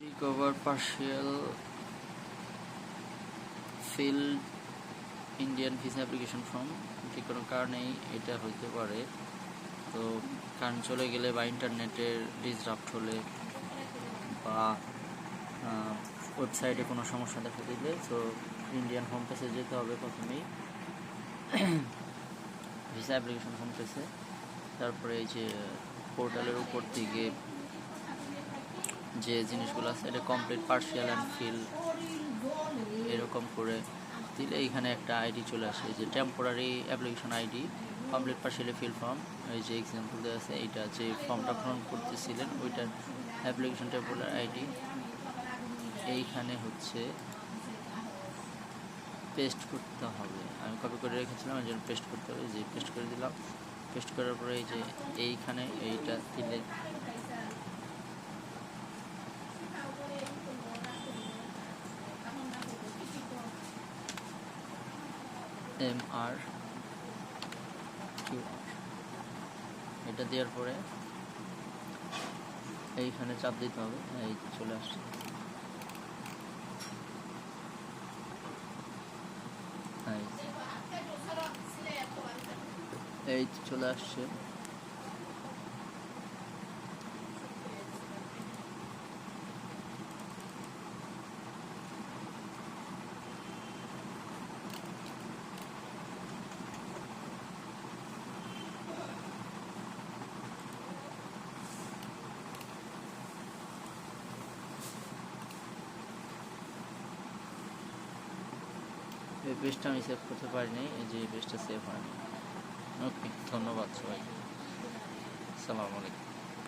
recover partial filled Indian visa application form যে কোনো কারণেই এটা হইতে পারে। তো কারেন্ট চলে গেলে বা ইন্টারনেটের ডিসরাপ্ট হলে বা ওয়েবসাইটে কোনো সমস্যা দেখা দিলে, তো ইন্ডিয়ান হোম পেজে যেতে হবে প্রথমেই। ভিসা অ্যাপ্লিকেশন হোম পেজে তারপরে এই যে পোর্টালের উপর থেকে যে জিনিসগুলো আছে, এটা কমপ্লিট পার্সিয়াল অ্যান্ড ফিল এরকম করে দিলে এখানে একটা আইডি চলে আসে। যে temporary application ID complete partially fill form এই যে এক্সাম্পল দেওয়া আছে, এইটা যে ফর্মটা পূরণ করতেছিলেন ওইটার অ্যাপ্লিকেশন টেম্পোরারি আইডি এইখানে হচ্ছে পেস্ট করতে হবে। আমি কপি করে রেখেছিলাম, এই জন্য পেস্ট করতে হবে যে পেস্ট করে দিলাম। পেস্ট করার পরে এই যে এইখানে এইটা দিলে এম আর কিউ এটা দেওয়ার পরে এইখানে চাপ দিতে হবে, এই চলে আসছে। এই চলে আসছে। এই পেজটা আমি সেভ করতে পারিনি, এই যে এই পেজটা সেভ হয়নি। ওকে ধন্যবাদ সবাই আসসালামু আলাইকুম।